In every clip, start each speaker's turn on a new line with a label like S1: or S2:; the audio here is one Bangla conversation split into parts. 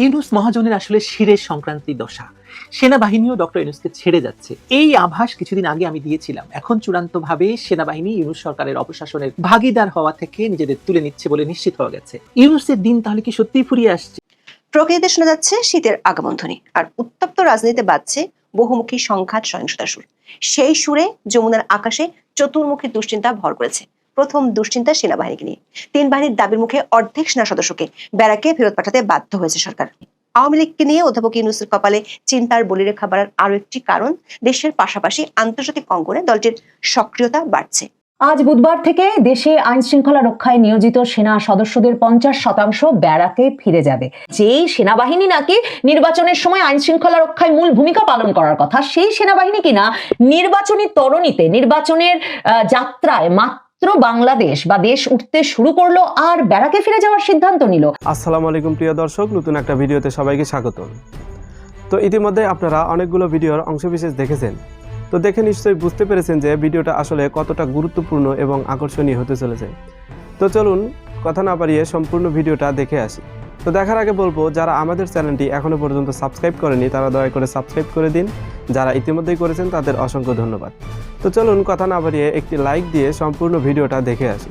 S1: ইউনুস মহাজনের আসলে শিরের সংক্রান্তি দশা। সেনাবাহিনীও ডক্টর ইউনুসকে ছেড়ে যাচ্ছে। এই আভাস কিছুদিন আগে আমি দিয়েছিলাম। এখন চূড়ান্তভাবে সেনাবাহিনী ইউনুস সরকারের অপশাসনের ভাগিদার হওয়া থেকে নিজেদের তুলে নিচ্ছে বলে নিশ্চিত হয়ে গেছে। ইউনুসের দিন তাহলে কি সত্যিই ফুরিয়ে আসছে?
S2: প্রকৃতিতে শোনা যাচ্ছে শীতের আগমন ধ্বনি আর উত্তপ্ত রাজনীতিতে বাজছে বহুমুখী সংঘাত সহিংসতার সুর। সেই সুরে যমুনার আকাশে চতুর্মুখী দুশ্চিন্তা ভর করেছে। প্রথম দুশ্চিন্তা সেনাবাহিনীকে নিয়ে। তিন বাহিনীর দাবির মুখে অর্ধেক সেনা সদস্যকে ব্যারাকে ফেরত পাঠাতে বাধ্য হয়েছে সরকার। আওয়ামী লীগকে নিয়ে অধ্যাপক ইউনুসের কপালে চিন্তার বলিরেখা বাড়ার আরও একটি কারণ, দেশের পাশাপাশি আন্তর্জাতিক অঙ্গনে দলটির সক্রিয়তা বাড়ছে।
S3: আজ বুধবার থেকে দেশে আইন শৃঙ্খলা রক্ষায় নিয়োজিত সেনা সদস্যদের পঞ্চাশ শতাংশ ব্যারাকে ফিরে যাবে। যেই সেনাবাহিনী নাকি নির্বাচনের সময় আইন শৃঙ্খলা রক্ষায় মূল ভূমিকা পালন করার কথা, সেই সেনাবাহিনী কিনা নির্বাচনী তরণীতে, নির্বাচনের যাত্রায় মাত্র বাংলাদেশ বা দেশ উঠতে শুরু করল আর ফিরে যাওয়ার সিদ্ধান্ত নিল।
S4: আসসালামু আলাইকুম প্রিয় দর্শক, নতুন একটা ভিডিওতে সবাইকে স্বাগত। তো ইতিমধ্যে আপনারা অনেকগুলো ভিডিওর অংশবিশেষ দেখেছেন। তো দেখে নিশ্চয়ই বুঝতে পেরেছেন যে ভিডিওটা আসলে কতটা গুরুত্বপূর্ণ এবং আকর্ষণীয় হতে চলেছে। তো চলুন, কথা না পারিয়ে সম্পূর্ণ ভিডিওটা দেখে আসি। তো দেখার আগে বলব, যারা আমাদের চ্যানেলটি এখনও পর্যন্ত সাবস্ক্রাইব করেনি, তারা দয়া করে সাবস্ক্রাইব করে দিন। যারা ইতিমধ্যেই করেছেন, তাদের অসংখ্য ধন্যবাদ। তো চলুন, কথা না বাড়িয়ে একটি লাইক দিয়ে সম্পূর্ণ ভিডিওটা দেখে আসি।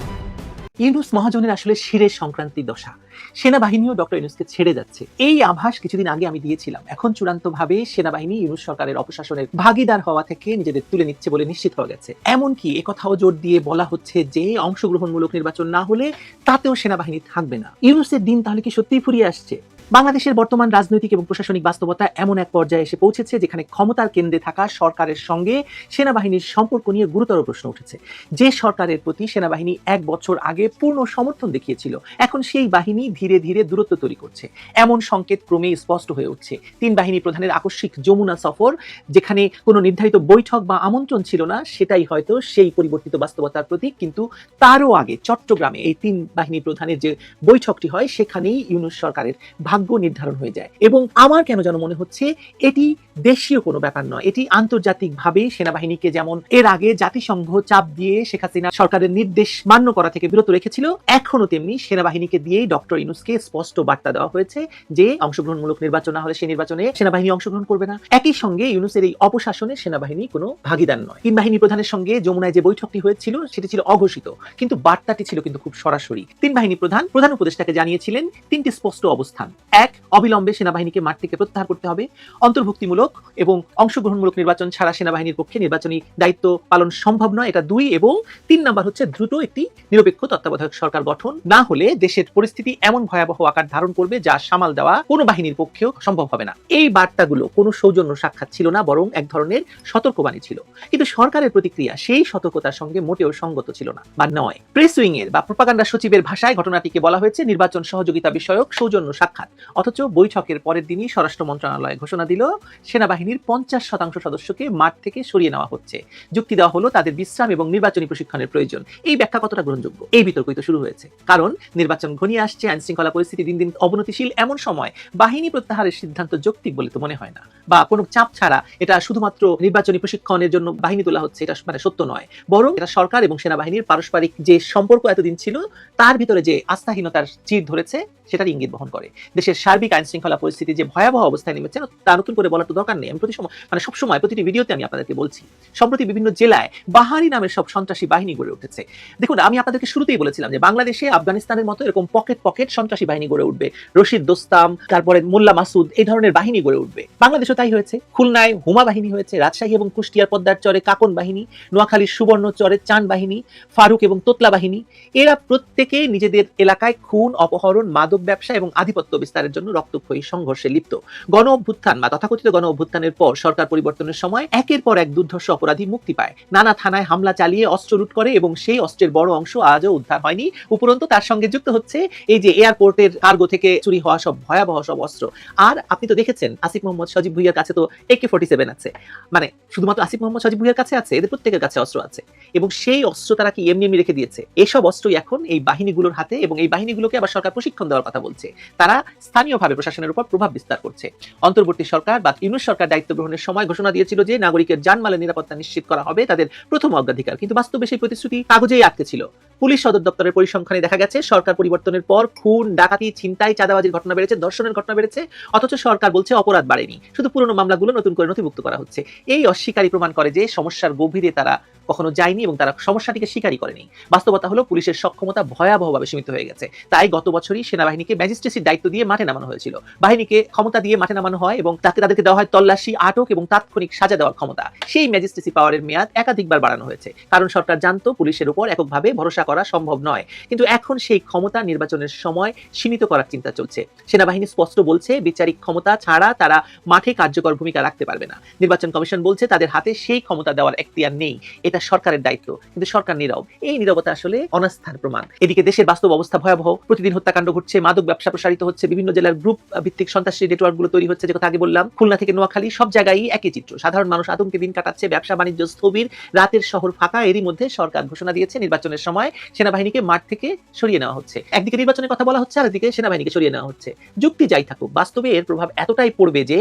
S1: ইউনুস মহাজনের আসলে শিরের সংক্রান্তি দশা। সেনাবাহিনীও ডক্টর ইউনুসকে ছেড়ে যাচ্ছে। এই আভাস কিছুদিন আগে আমি দিয়েছিলাম। এখন চূড়ান্তভাবে সেনাবাহিনী ইউনুস সরকারের অপশাসনের ভাগিদার হওয়া থেকে নিজেদের তুলে নিচ্ছে বলে নিশ্চিত হয়ে গেছে। এমনকি একথাও জোর দিয়ে বলা হচ্ছে যে, অংশগ্রহণমূলক নির্বাচন না হলে তাতেও সেনাবাহিনী থাকবে না। ইউনুসের দিন তাহলে কি সত্যিই ফুরিয়ে আসছে? বাংলাদেশের বর্তমান রাজনৈতিক এবং প্রশাসনিক বাস্তবতা এমন এক পর্যায়ে এসে পৌঁছেছে যেখানে ক্ষমতার কেন্দ্রে থাকা সরকারের সঙ্গে সেনাবাহিনীর সম্পর্ক নিয়ে গুরুতর প্রশ্ন উঠেছে। যে সরকারের প্রতি সেনাবাহিনী এক বছর আগে পূর্ণ সমর্থন দেখিয়েছিল, এখন সেই বাহিনী ধীরে ধীরে দূরত্ব তৈরি করছে। এমন সংকেত ক্রমেই স্পষ্ট হয়ে উঠছে। তিন বাহিনী প্রধানের আকস্মিক যমুনা সফর, যেখানে কোনো নির্ধারিত বৈঠক বা আমন্ত্রণ ছিল না, সেটাই হয়তো সেই পরিবর্তিত বাস্তবতার প্রতীক, কিন্তু তারও আগে চট্টগ্রামে এই তিন বাহিনী প্রধানের যে বৈঠকটি হয়, সেখানেই ইউনুস সরকারের ভাগ্য নির্ধারণ হয়ে যায়। এবং আমার কেন যেন মনে হচ্ছে এটি দেশীয় কোনো ব্যাপার নয়। এটি আন্তর্জাতিকভাবে সেনাবাহিনীকে যেমন এর আগে জাতিসংঘ চাপ দিয়ে শেখ হাসিনা সরকারের নির্দেশ মান্য করা থেকে বিরত রেখেছিল এখনও তেমনি সেনাবাহিনীকে দিয়েই ডক্টর ইনুসকে স্পষ্ট বার্তা দেওয়া হয়েছে যে অংশগ্রহণমূলক নির্বাচন না হলে সেই নির্বাচনে সেনাবাহিনী অংশগ্রহণ করবে না। একই সঙ্গে ইউনুসের এই অপশাসনে সেনাবাহিনী কোনো ভাগিদার নয়। তিন বাহিনী প্রধানের সঙ্গে যমুনায় যে বৈঠকটি হয়েছিল, সেটি ছিল অঘোষিত, কিন্তু বার্তাটি ছিল কিন্তু খুব সরাসরি। তিন বাহিনী প্রধান প্রধান উপদেষ্টাকে জানিয়েছিলেন, তিনটি স্পষ্ট অবস্থান। এক, অবিলম্বে সেনাবাহিনীকে মাঠ থেকে প্রত্যাহার করতে হবে। অন্তর্ভুক্তিমূলক এবং অংশগ্রহণমূলক নির্বাচন ছাড়া সেনাবাহিনীর পক্ষে নির্বাচনী দায়িত্ব পালন সম্ভব নয়। এটা দুই এবং তিন নাম্বার হচ্ছে দ্রুত একটি নিরপেক্ষ তত্ত্বাবধায়ক সরকার গঠন। না হলে দেশের পরিস্থিতি এমন ভয়াবহ আকার ধারণ করবে যা সামাল দেওয়া কোনো বাহিনীর পক্ষেও সম্ভব হবে না। এই বার্তাগুলো কোনো সৌজন্য সাক্ষাৎ ছিল না, বরং এক ধরনের সতর্কবাণী ছিল। কিন্তু সরকারের প্রতিক্রিয়া সেই সতর্কতার সঙ্গে মোটেও সঙ্গত ছিল না বা নয়। প্রেস উইং এর বা প্রপাগান্ডা সচিবের ভাষায় ঘটনাটিকে বলা হয়েছে নির্বাচন সহযোগিতা বিষয়ক সৌজন্য সাক্ষাৎ। অথচ বৈঠকের পরের দিনই স্বরাষ্ট্র মন্ত্রণালয় ঘোষণা দিল, সেনাবাহিনীর পঞ্চাশ শতাংশ সদস্যকে মাঠ থেকে সরিয়ে নেওয়া হচ্ছে। যুক্তি দেওয়া হলো তাদের বিশ্রাম এবং নির্বাচনী প্রশিক্ষণের প্রয়োজন। এই ব্যাখ্যা কতটা গ্রহণযোগ্য? এই বিতর্কই তো শুরু হয়েছে। কারণ নির্বাচন ঘনিয়ে আসছে আইন শৃঙ্খলা পরিস্থিতি দিন দিন অবনতিশীল, এমন সময় বাহিনী প্রত্যাহারের সিদ্ধান্ত যৌক্তিক বলে তো মনে হয় না। বা কোনো চাপ ছাড়া এটা শুধুমাত্র নির্বাচনী প্রশিক্ষণের জন্য বাহিনী তোলা হচ্ছে, এটা মানে সত্য নয়। বরং এটা সরকার এবং সেনাবাহিনীর পারস্পরিক যে সম্পর্ক এতদিন ছিল, তার ভিতরে যে আস্থাহীনতার চির ধরেছে সেটার ইঙ্গিত বহন করে। দেশের সার্বিক আইন শৃঙ্খলা পরিস্থিতি যে ভয়াবহ অবস্থায় নেমেছে তা নতুন করে বলার তো দরকার নেই। আমি প্রতি সময় মানে সবসময় প্রতিটি ভিডিওতে আমি আপনাদেরকে বলছি, সম্প্রতি বিভিন্ন জেলায় বাহারি নামের সব সন্ত্রাসী বাহিনী গড়ে উঠেছে। দেখুন, আমি আপনাদেরকে শুরুতেই বলেছিলাম যে বাংলাদেশে, আফগানিস্তানের মতো এরকম পকেট পকেট সন্ত্রাসী বাহিনী গড়ে উঠবে। রশিদ দোস্তাম, তারপরে মোল্লা মাসুদ, এই ধরনের বাহিনী গড়ে উঠবে। বাংলাদেশও তাই হয়েছে। খুলনায় হুমা বাহিনী হয়েছে, রাজশাহী এবং কুষ্টিয়ার পদ্মার চরে কাকন বাহিনী, নোয়াখালীর সুবর্ণ চরে চান বাহিনী, ফারুক এবং তোতলা বাহিনী। এরা প্রত্যেকে নিজেদের এলাকায় খুন, অপহরণ, মাদক ব্যবসা এবং আধিপত্য বিস্তারের জন্য রক্তক্ষয়ী সংঘর্ষে লিপ্ত। গণ অভ্যুত্থান বা তথাকথিত গণ অভ্যুত্থানের পর সরকার পরিবর্তনের সময় একের পর এক দুর্ধর্ষ অপরাধী মুক্তি পায়। নানা থানায় হামলা চালিয়ে অস্ত্র লুট করে এবং সেই অস্ত্রের বড় অংশ আজও উদ্ধার হয়নি। উপরন্তু তার সঙ্গে যুক্ত হচ্ছে এই যে এয়ারপোর্টের কার্গো থেকে চুরি হওয়া সব ভয়াবহ সব অস্ত্র। আর আপনি তো দেখেছেন, আসিফ মোহাম্মদ সজিব ভুইয়ার কাছে তো একে ফোর্টি সেভেন আছে। মানে শুধুমাত্র আসিফ মোহাম্মদ সজিব ভুইয়ার কাছে আছে, এদের প্রত্যেকের কাছে অস্ত্র আছে। এবং সেই অস্ত্র তারা কি এমনি এমনি রেখে দিয়েছে? এসব অস্ত্রই এখন এই বাহিনীগুলোর হাতে এবং এই বাহিনীগুলোকে আবার সরকার প্রশিক্ষণ দেওয়ার কথা বলছে। তারা স্থানীয়ভাবে প্রশাসনের উপর প্রভাব বিস্তার করছে। অন্তর্বর্তী সরকার বা ইউনুস সরকার দায়িত্ব গ্রহণের সময় ঘোষণা দিয়েছিল যে, নাগরিকের জানমালের নিরাপত্তা নিশ্চিত করা হবে, তাদের প্রথম অগ্রাধিকার। কিন্তু বাস্তবে সেই প্রতিশ্রুতি কাগজেই আটকে ছিল। পুলিশ সদর দপ্তরের পরিসংখ্যানে দেখা গেছে, সরকার পরিবর্তনের পর খুন, ডাকাতি, ছিনতাই, চাঁদাবাজির ঘটনা বেড়েছে ধর্ষণের ঘটনা বেড়েছে, অথচ সরকার বলছে অপরাধ বাড়েনি। শুধু পুরনো মামলাগুলো নতুন করে নথিভুক্ত করা হচ্ছে। এই অস্বীকারী প্রমাণ করে যে, সমস্যার গভীরে তারা কখনো যায়নি এবং তারা সমস্যাটিকে স্বীকারই করেনি। বাস্তবতা হলো, পুলিশের সক্ষমতা ভয়াবহভাবে সীমিত হয়ে গেছে। তাই গত বছরই সেনাবাহিনীকে ম্যাজিস্ট্রেসির দায়িত্ব দিয়ে মাঠে নামানো হয়েছিল। বাহিনীকে ক্ষমতা দিয়ে মাঠে নামানো হয় এবং তাতে তাদেরকে দেওয়া হয় তল্লাশি, আটক এবং তাৎক্ষণিক সাজা দেওয়ার ক্ষমতা। সেই ম্যাজিস্ট্রেসি পাওয়ারের মেয়াদ একাধিকবার বাড়ানো হয়েছে। কারণ সরকার জানতো পুলিশের উপর এককভাবে ভরসা করা সম্ভব নয়। কিন্তু এখন সেই ক্ষমতা নির্বাচনের সময় সীমিত করার চিন্তা চলছে। সেনাবাহিনী স্পষ্ট বলছে, বিচারিক ক্ষমতা ছাড়া তারা মাঠে কার্যকর ভূমিকা রাখতে পারবে না। নির্বাচন কমিশন বলছে, তাদের হাতে সেই ক্ষমতা দেওয়ার এখতিয়ার নেই। এটা সরকারের দায়িত্ব, কিন্তু সরকার নীরব। এই নীরবতা আসলে অনাস্থার প্রমাণ। এদিকে দেশের বাস্তব অবস্থা ভয়াবহ। প্রতিদিন হত্যাকাণ্ড ঘটছে, মাদক ব্যবসা প্রসারিত হচ্ছে বিভিন্ন জেলার গ্রুপ ভিত্তিক সন্ত্রাসী নেটওয়ার্কগুলো তৈরি হচ্ছে, যে কথা আগে বললাম, খুলনা থেকে নোয়াখালী, সব জায়গায় একই চিত্র। সাধারণ মানুষ আতঙ্কে দিন কাটাচ্ছে, ব্যবসা বাণিজ্য স্থবির, রাতের শহর ফাঁকা, এরই মধ্যে সরকার ঘোষণা দিয়েছে নির্বাচনের সময় সেনাবাহিনীকে মাঠ থেকে সরিয়ে নেওয়া হচ্ছে। একদিকে নির্বাচনের কথা বলা হচ্ছে আর একদিকে সেনাবাহিনীকে সরিয়ে নেওয়া হচ্ছে। যুক্তি যাই থাকুক, বাস্তবে এর প্রভাব এতটাই পড়বে যে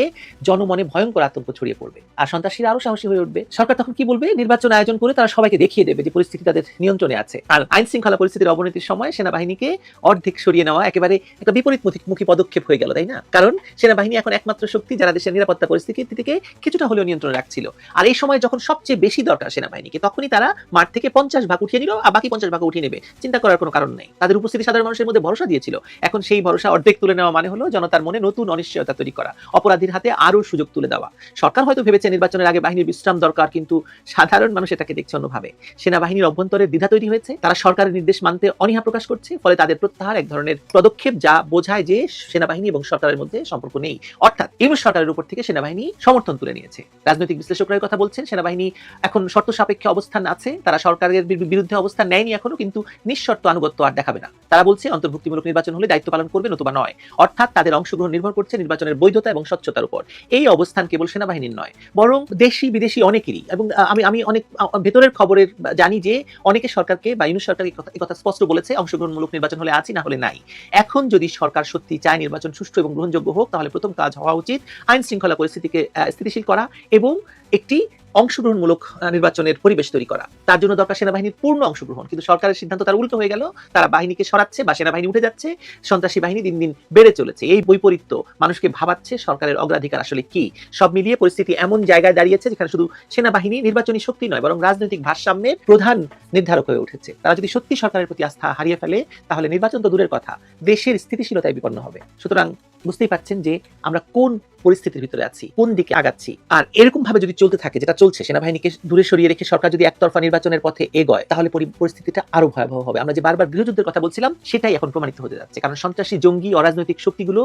S1: জনমনে ভয়ঙ্কর আতঙ্ক ছড়িয়ে পড়বে। আর সন্ত্রাসীরা আরও সাহসী হয়ে উঠবে। সরকার তখন কি বলবে? নির্বাচন আয়োজন করে তারা সবাইকে দেখিয়ে দেবে যে পরিস্থিতি তাদের নিয়ন্ত্রণে আছে। আর আইন শৃঙ্খলা পরিস্থিতির অবনতির সময় সেনাবাহিনীকে অর্ধেক সরিয়ে নেওয়া একেবারে একটা বিপরীতমুখী পদক্ষেপ হয়ে গেল, তাই না? কারণ সেনাবাহিনী এখন একমাত্র শক্তি যারা দেশের নিরাপত্তা পরিস্থিতি থেকে কিছুটা হলেও নিয়ন্ত্রণ রাখছিল। আর এই সময় যখন সবচেয়ে বেশি দরকার সেনাবাহিনীকে, তখনই তারা মাঠ থেকে পঞ্চাশ ভাগ উঠিয়ে নিল, আর বাকি পঞ্চাশ ভাগ উঠিয়ে নেবে। চিন্তা করার কোনো কারণ নেই। তাদের উপস্থিতি সাধারণ মানুষের মধ্যে ভরসা দিয়েছিল। এখন সেই ভরসা অর্ধেক তুলে নেওয়া মানে হলো জনতার মনে নতুন অনিশ্চয়তা তৈরি করা, অপরাধীর হাতে আরও সুযোগ তুলে দেওয়া। সরকার হয়তো ভেবেছে নির্বাচনের আগে বাহিনীর বিশ্রাম দরকার, কিন্তু সাধারণ মানুষ এটাকে দেখছে অন্যভাবে। সেনাবাহিনীর অভ্যন্তরে দ্বিধা তৈরি হয়েছে। তারা সরকারের নির্দেশ মানতে অনীহা প্রকাশ করছে, ফলে তাদের প্রত্যাহার এক ধরনের পদক্ষেপ যা বোঝায় যে সেনাবাহিনী এবং সরকারের মধ্যে সম্পর্ক নেই। অর্থাৎ ইউনুস সরকারের উপর থেকে সেনাবাহিনী সমর্থন তুলে নিয়েছে। রাজনৈতিক বিশ্লেষকরা কথা বলছেন, সেনাবাহিনী এখন শর্ত সাপেক্ষে অবস্থান আছে, তারা সরকারের বিরুদ্ধে অবস্থান নেয়নি এখনও, কিন্তু নিঃশর্ত আনুগত্য আর দেখাবে না। তারা বলছে, অন্তর্ভুক্তিমূলক নির্বাচন হলে দায়িত্ব পালন করবে নতুবা নয়। অর্থাৎ তাদের অংশগ্রহণ নির্ভর করছে নির্বাচনের বৈধতা এবং স্বচ্ছতার উপর। এই অবস্থান কেবল সেনাবাহিনীর নয়, বরং দেশি বিদেশি অনেকেরই। এবং আমি আমি অনেক ভেতরের খবরের জানি যে অনেকে সরকারকে বা ইউনুস সরকার কথা- কথা স্পষ্ট বলেছে, অংশগ্রহণমূলক নির্বাচন হলে আছি, না হলে নাই। এখন যদি সরকার সত্যি চায় নির্বাচন সুষ্ঠু এবং গ্রহণযোগ্য হোক, তাহলে প্রথম কাজ হওয়া উচিত। আইন শৃঙ্খলা পরিস্থিতিকে স্থিতিশীল করা এবং একটি অংশগ্রহণমূলক নির্বাচনের পরিবেশ তৈরি করা। তার জন্য দরকার সেনাবাহিনীর পূর্ণ অংশগ্রহণ। কিন্তু সরকারের সিদ্ধান্ত তার উল্টো হয়ে গেল। তারা বাহিনীকে সরাচ্ছে বা সেনাবাহিনী উঠে যাচ্ছে। সন্ত্রাসী বাহিনী দিন দিন বেড়ে চলেছে। এই বৈপরীত্য মানুষকে ভাবাচ্ছে সরকারের অগ্রাধিকার আসলে কি? সব মিলিয়ে পরিস্থিতি এমন জায়গায় দাঁড়িয়েছে যেখানে শুধু সেনাবাহিনী নির্বাচনী শক্তি নয়, বরং রাজনৈতিক ভারসাম্যের প্রধান নির্ধারক হয়ে উঠেছে। তারা যদি সত্যি সরকারের প্রতি আস্থা হারিয়ে ফেলে, তাহলে নির্বাচন তো দূরের কথা। দেশের স্থিতিশীলতায় বিপন্ন হবে। সুতরাং বুঝতেই পাচ্ছেন যে আমরা কোন পরিস্থিতির ভিতরে আছি, কোন দিকে আগাচ্ছি। আর এরকম ভাবে যদি চলতে থাকে, যেটা চলছে, সেনাবাহিনীকে দূরে সরিয়ে রেখে সরকার যদি একতরফা নির্বাচনের পথে এগোয়, তাহলে পরিস্থিতিটা আরও ভয়াবহ হবে। আমরা যে বারবার গৃহযুদ্ধের কথা বলছিলাম, সেটাই এখন প্রমাণিত হতে যাচ্ছে। কারণ সন্ত্রাসী, জঙ্গি, অরাজনৈতিক শক্তিগুলো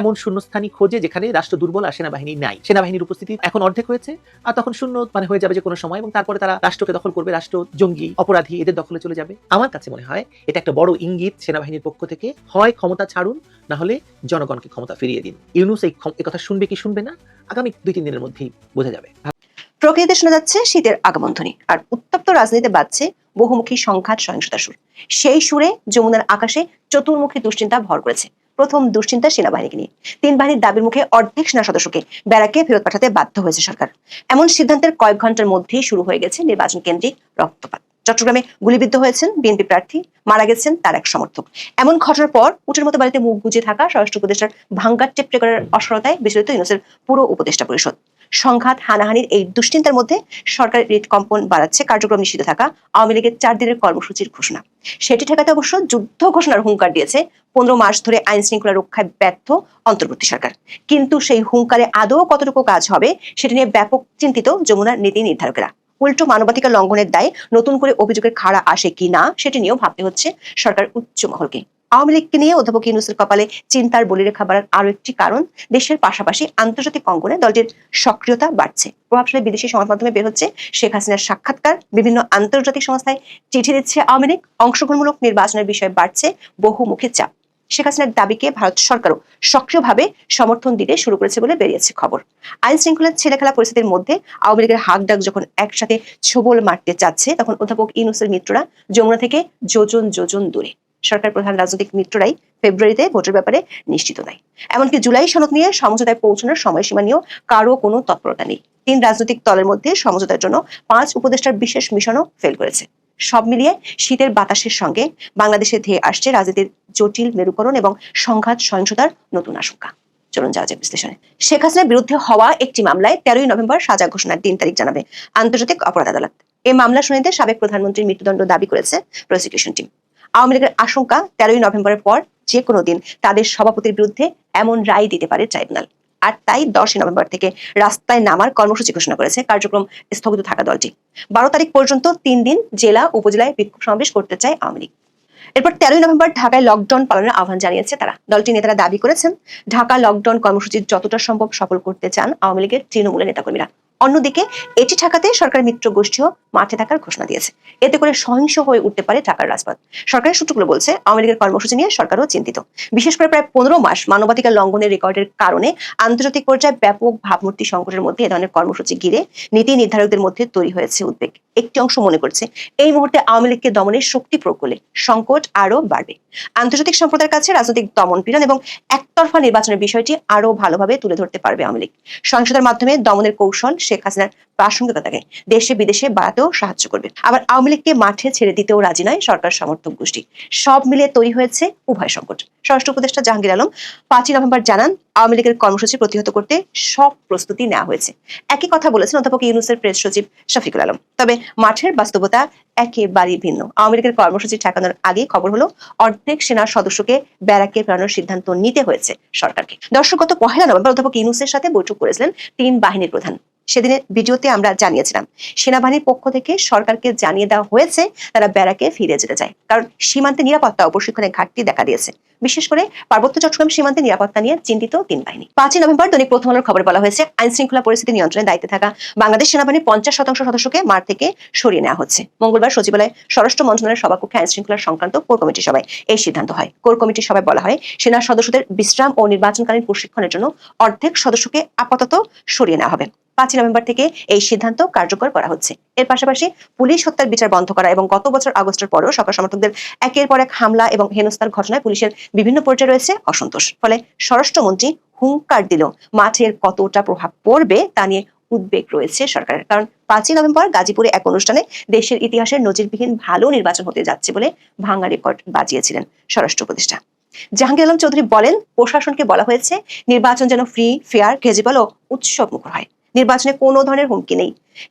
S1: এমন শূন্যস্থানই খোঁজে যেখানে রাষ্ট্র দুর্বল আর সেনাবাহিনী নাই। সেনাবাহিনীর উপস্থিতি এখন অর্ধেক হয়েছে, আর তখন শূন্য মানে হয়ে যাবে যে কোনো সময়, এবং তারপরে তারা রাষ্ট্রকে দখল করবে, রাষ্ট্র, জঙ্গি, অপরাধী এদের দখলে চলে যাবে। আমার কাছে মনে হয়, এটা একটা বড় ইঙ্গিত সেনাবাহিনীর পক্ষ থেকে, হয় ক্ষমতা ছাড়ুন, না হলে জনগণকে ক্ষমতা ফিরিয়ে দিন। ইউনুস এই কথা শুনবে কি শুনবে না, আগামী দুই তিন দিনের মধ্যেই বোঝা যাবে।
S2: প্রকৃতিতে শোনা যাচ্ছে শীতের আগমন ধ্বনি আর উত্তপ্ত রাজনীতিতে বাজছে বহুমুখী সংঘাত সহিংসতার সুর। সেই সুরে যমুনার আকাশে চতুর্মুখী দুশ্চিন্তা ভর করেছে। প্রথম দুশ্চিন্তা সেনাবাহিনীকে নিয়ে। তিন বাহিনীর দাবির মুখে অর্ধেক সেনা সদস্যকে ব্যারাকে ফেরত পাঠাতে বাধ্য হয়েছে সরকার। এমন সিদ্ধান্তের কয়েক ঘণ্টার মধ্যেই শুরু হয়ে গেছে নির্বাচন কেন্দ্রিক রক্তপাত। চট্টগ্রামে গুলিবিদ্ধ হয়েছেন বিএনপি প্রার্থী, মারা গেছেন তার এক সমর্থক। এমন ঘটনার পর উটের মতো বাড়িতে মুখ গুজে থাকা স্বরাষ্ট্র উপদেষ্টার ভাঙ্গার টেপ রেকর্ডের অসরতায় বিচলিত ইউনুসের পুরো উপদেষ্টা পরিষদ। সংঘাত, হানাহানির এই দুশ্চিন্তার মধ্যে সরকারের হৃদ কম্পন বাড়াচ্ছে, কার্যক্রম নিষিদ্ধ থাকা আওয়ামী লীগের চার দিনের কর্মসূচির ঘোষণা। সেটি ঠেকাতে অবশ্য যুদ্ধ ঘোষণার হুঙ্কার দিয়েছে পনেরো মাস ধরে আইন শৃঙ্খলা রক্ষায় ব্যর্থ অন্তর্বর্তী সরকার। কিন্তু সেই হুঙ্কারে আদৌ কতটুকু কাজ হবে, সেটি নিয়ে ব্যাপক চিন্তিত যমুনার নীতি নির্ধারকেরা। উল্টো মানবাধিকার লঙ্ঘনের দায়ে নতুন করে অভিযোগের খাড়া আসে কি না, সেটি নিয়েও ভাবতে হচ্ছে সরকার উচ্চ মহলকে। আওয়ামী লীগকে নিয়ে অধ্যাপক ইউনুসের কপালে চিন্তার বলিরেখা বাড়ার আরও একটি কারণ, দেশের পাশাপাশি আন্তর্জাতিক অঙ্গনে দলটির সক্রিয়তা বাড়ছে। প্রভাবশালী বিদেশি সংবাদ মাধ্যমে বের হচ্ছে শেখ হাসিনার সাক্ষাৎকার। বিভিন্ন আন্তর্জাতিক সংস্থায় চিঠি দিচ্ছে আওয়ামী লীগ। অংশগ্রহণমূলক নির্বাচনের বিষয়ে বাড়ছে বহুমুখী চাপ। শেখ হাসিনার দাবিকে ভারত সরকারও সক্রিয়ভাবে সমর্থন দিতে শুরু করেছে বলে বেরিয়েছে খবর। আইন শৃঙ্খলার ছেলেখেলা পরিস্থিতির মধ্যে আওয়ামী লীগের হাক ডাক যখন একসাথে ছোবল মারতে চাচ্ছে, তখন অধ্যাপক ইউনুসের মিত্ররা যমুনা থেকে যোজন যোজন দূরে। সরকার প্রধান রাজনৈতিক মিত্ররাই ফেব্রুয়ারিতে ভোটের ব্যাপারে নিশ্চিত নয় এমনকি জুলাই সনদ নিয়ে সমঝোতায় পৌঁছানোর সময়সীমা নিয়েও কারও কোনো তৎপরতা নেই। তিন রাজনৈতিক দলের মধ্যে সমঝোতার জন্য পাঁচ উপদেষ্টার বিশেষ মিশনও ফেল করেছে। সব মিলিয়ে শীতের বাতাসের সঙ্গে বাংলাদেশে ধেয়ে আসছে রাজনীতির জটিল মেরুকরণ এবং সংঘাত সহিংসতার নতুন আশঙ্কা। চলুন যাওয়া যাক বিশ্লেষণে। শেখ হাসিনার বিরুদ্ধে হওয়া একটি মামলায় তেরোই নভেম্বর সাজা ঘোষণার দিন তারিখ জানাবে আন্তর্জাতিক অপরাধ আদালত। এই মামলা শুনানিতে সাবেক প্রধানমন্ত্রীর মৃত্যুদণ্ড দাবি করেছে প্রসিকিউশন টিম আওয়ামী লীগের আশঙ্কা তেরোই নভেম্বরের পর যে কোনো দিন তাদের সভাপতির বিরুদ্ধে এমন রায় দিতে পারে ট্রাইব্যুনাল। আর তাই দশই নভেম্বর থেকে রাস্তায় নামার কর্মসূচি ঘোষণা করেছে কার্যক্রম স্থগিত থাকা দলটি। বারো তারিখ পর্যন্ত তিন দিন জেলা, উপজেলায় বিক্ষোভ সমাবেশ করতে চায় আওয়ামী লীগ। এরপর তেরোই নভেম্বর ঢাকায় লকডাউন পালনের আহ্বান জানিয়েছে তারা। দলটির নেতারা দাবি করেছেন, ঢাকা লকডাউন কর্মসূচি যতটা সম্ভব সফল করতে চান আওয়ামী লীগের তৃণমূলের নেতাকর্মীরা। অন্যদিকে, এটি ঠেকাতে সরকার মিত্র গোষ্ঠীও মাঠে থাকার ঘোষণা দিয়েছে। এতে করে সহিংস হয়ে উঠতে পারে ঢাকার রাজপথ। সরকারের সূত্রগুলো বলছে, আওয়ামী লীগের কর্মসূচি নিয়ে সরকারও চিন্তিত। বিশেষ করে প্রায় পনেরো মাস মানবাধিকার লঙ্ঘনের রেকর্ডের কারণে আন্তর্জাতিক পর্যায়ে ব্যাপক ভাবমূর্তি সংকটের মধ্যে এ ধরনের কর্মসূচি ঘিরে নীতি নির্ধারকদের মধ্যে তৈরি হয়েছে উদ্বেগ। একটি অংশ মনে করছে, এই মুহূর্তে আওয়ামী লীগকে দমনের শক্তি প্রয়োগ করলে সংকট আরও বাড়বে। আন্তর্জাতিক সম্প্রদায়ের কাছে রাজনৈতিক দমন পীড়ন এবং একতরফা নির্বাচনের বিষয়টি আরও ভালোভাবে তুলে ধরতে পারবে আওয়ামী লীগ। সহিংসতার মাধ্যমে দমনের কৌশল শেখ হাসিনার প্রাসঙ্গিকতাকে দেশে বিদেশে বাড়াতেও সাহায্য করবে। আবার আওয়ামী লীগকে মাঠে ছেড়ে দিতেও রাজি নয় সরকার সমর্থক গোষ্ঠী। সব মিলিয়ে তৈরি হয়েছে উভয় সংকট। স্বরাষ্ট্র উপদেষ্টা জাহাঙ্গীর আলম পাঁচই নভেম্বর জানান, আওয়ামী লীগের কর্মসূচি প্রতিহত করতে সব প্রস্তুতি নেওয়া হয়েছে। একই কথা বলেছেন অধ্যাপক ইউনুসের প্রেস সচিব শফিকুল আলম। তবে মাঠের বাস্তবতা একেবারেই ভিন্ন। আওয়ামী লীগের কর্মসূচি ঠেকানোর আগে খবর হলো, অর্ধেক সেনার সদস্যকে ব্যারাকে ফেরানোর সিদ্ধান্ত নিতে হয়েছে সরকারকে। দর্শক, গত পহেলা নভেম্বর অধ্যাপক ইউনুসের সাথে বৈঠক করেছিলেন তিন বাহিনীর প্রধান। সেদিনের ভিডিওতে আমরা জানিয়েছিলাম। সেনাবাহিনীর পক্ষ থেকে সরকারকে জানিয়ে দেওয়া হয়েছে, তারা ব্যারাকে ফিরে যেতে চায়। কারণ সীমান্তে নিরাপত্তা ও প্রশিক্ষণের ঘাটতি দেখা দিয়েছে। বিশেষ করে পার্বত্য চট্টগ্রাম সীমান্তে নিরাপত্তা নিয়ে চিন্তিত তিন বাহিনী। পাঁচই নভেম্বর দৈনিক প্রথম আলোর খবর বলা হয়েছে আইন শৃঙ্খলা পরিস্থিতি নিয়ন্ত্রণে দায়িত্বে থাকা বাংলাদেশ সেনাবাহিনীর পঞ্চাশ শতাংশ সদস্যকে মার থেকে সরিয়ে নেওয়া হচ্ছে। মঙ্গলবার সচিবালয়ে স্বরাষ্ট্র মন্ত্রণালয়ের সভাকক্ষে আইন শৃঙ্খলা সংক্রান্ত কোর কমিটির সভায় এই সিদ্ধান্ত হয়। কোর কমিটির সভায় বলা হয়, সেনা সদস্যদের বিশ্রাম ও নির্বাচনকালীন প্রশিক্ষণের জন্য অর্ধেক সদস্যকে আপাতত সরিয়ে নেওয়া হবে। পাঁচই নভেম্বর থেকে এই সিদ্ধান্ত কার্যকর করা হচ্ছে। এর পাশাপাশি পুলিশ হত্যার বিচার বন্ধ করা এবং গত বছর আগস্টের পরেও সরকার সমর্থকদের একের পর এক হামলা এবং হেনস্থার ঘটনায় পুলিশের বিভিন্ন পর্যায়ে রয়েছে অসন্তোষ। ফলে স্বরাষ্ট্রমন্ত্রী হুঙ্কার দিল, মাঠের কতটা প্রভাব পড়বে তা নিয়ে উদ্বেগ রয়েছে সরকারের। কারণ পাঁচই নভেম্বর গাজীপুরে এক অনুষ্ঠানে দেশের ইতিহাসের নজিরবিহীন ভালো নির্বাচন হতে যাচ্ছে বলে ভাঙা রেকর্ড বাজিয়েছিলেন স্বরাষ্ট্র উপদেষ্টা। জাহাঙ্গীর আলম চৌধুরী বলেন, প্রশাসনকে বলা হয়েছে, নির্বাচন যেন ফ্রি ফেয়ার ক্রেজিবল ও উৎসব মুখর হয়। নির্বাচনে কোনো ধরনের হুমকি নেই।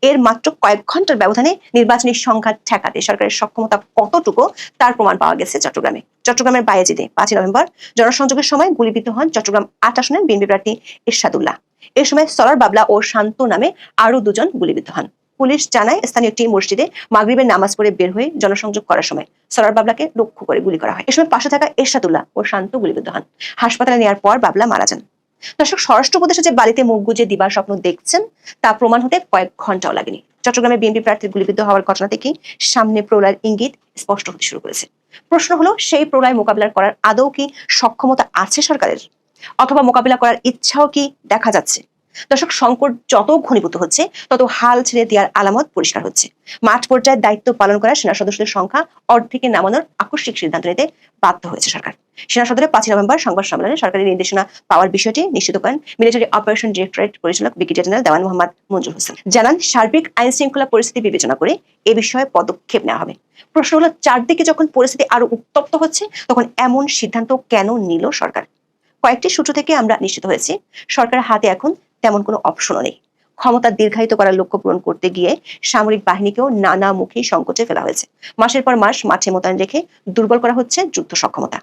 S2: এর মাত্র কয়েক ঘণ্টার ব্যবধানে নির্বাচনী সংঘাত ঠেকাতে সরকারের সক্ষমতা কতটুকু তার প্রমাণ পাওয়া গেছে চট্টগ্রামে। চট্টগ্রামের বায়েজিদে পাঁচই নভেম্বর জনসংযোগের সময় গুলিবিদ্ধ হন চট্টগ্রাম আট আসনের বিএনপি প্রার্থী ইরশাদুল্লাহ এ সময় সরার বাবলা ও শান্ত নামে আরও দুজন গুলিবিদ্ধ হন। পুলিশ জানায় স্থানীয় একটি মসজিদে মাগরিবের নামাজ পড়ে বের হয়ে জনসংযোগ করার সময় সরার বাবলাকে লক্ষ্য করে গুলি করা হয়। এ সময় পাশে থাকা এরশাদুল্লাহ ও শান্ত গুলিবিদ্ধ হন। হাসপাতালে নেওয়ার পর বাবলা মারা যান। দর্শক, স্বরাষ্ট্র উপদেশে যে বাড়িতে মুখ গুজে দিবার স্বপ্ন দেখছেন, তা প্রমাণ হতে কয়েক ঘন্টাও লাগেনি। চট্টগ্রামে বিএনপি প্রার্থীর গুলিবিদ্ধ হওয়ার ঘটনা থেকে সামনে প্রলয়ের ইঙ্গিত স্পষ্ট হতে শুরু করেছে। প্রশ্ন হলো, সেই প্রলয় মোকাবিলা করার আদৌ কি সক্ষমতা আছে সরকারের? অথবা মোকাবিলা করার ইচ্ছাও কি দেখা যাচ্ছে? দর্শক সংকট যত ঘনীভূত হচ্ছে, তত হাল ছেড়ে দেওয়ার আলামত পরিষ্কার হচ্ছে। মাঠ পর্যায়ে দায়িত্ব পালন করা সেনা সদস্যদের সংখ্যা অর্ধেকে নামানোর আকস্মিক সিদ্ধান্ত নিতে বাধ্য হয়েছে সরকার। সেনা সদরে পাঁচই নভেম্বর সংবাদ সম্মেলনে সরকারি নির্দেশনা পাওয়ার বিষয়টি নিশ্চিত করেন মিলিটারি অপারেশন ডিরেক্টরেট পরিচালক ব্রিগেডিয়ার জেনারেল দেওয়ান মোহাম্মদ মঞ্জুর হোসেন। জানান, সার্বিক আইন শৃঙ্খলা পরিস্থিতি বিবেচনা করে এ বিষয়ে পদক্ষেপ নেওয়া হবে। প্রশ্ন হলো, চারদিকে যখন পরিস্থিতি আরও উত্তপ্ত হচ্ছে, তখন এমন সিদ্ধান্ত কেন নিল সরকার? কয়েকটি সূত্র থেকে আমরা নিশ্চিত হয়েছি সরকারের হাতে এখন তেমন কোনো অপশনও নেই। ক্ষমতা দীর্ঘায়িত করার লক্ষ্য পূরণ করতে গিয়ে সামরিক বাহিনীকেও নানা মুখে সংকোচে ফেলা হয়েছে। মাসের পর মাস মাঠে মোতায়েন রেখে দুর্বল করা হচ্ছে যুদ্ধ সক্ষমতা।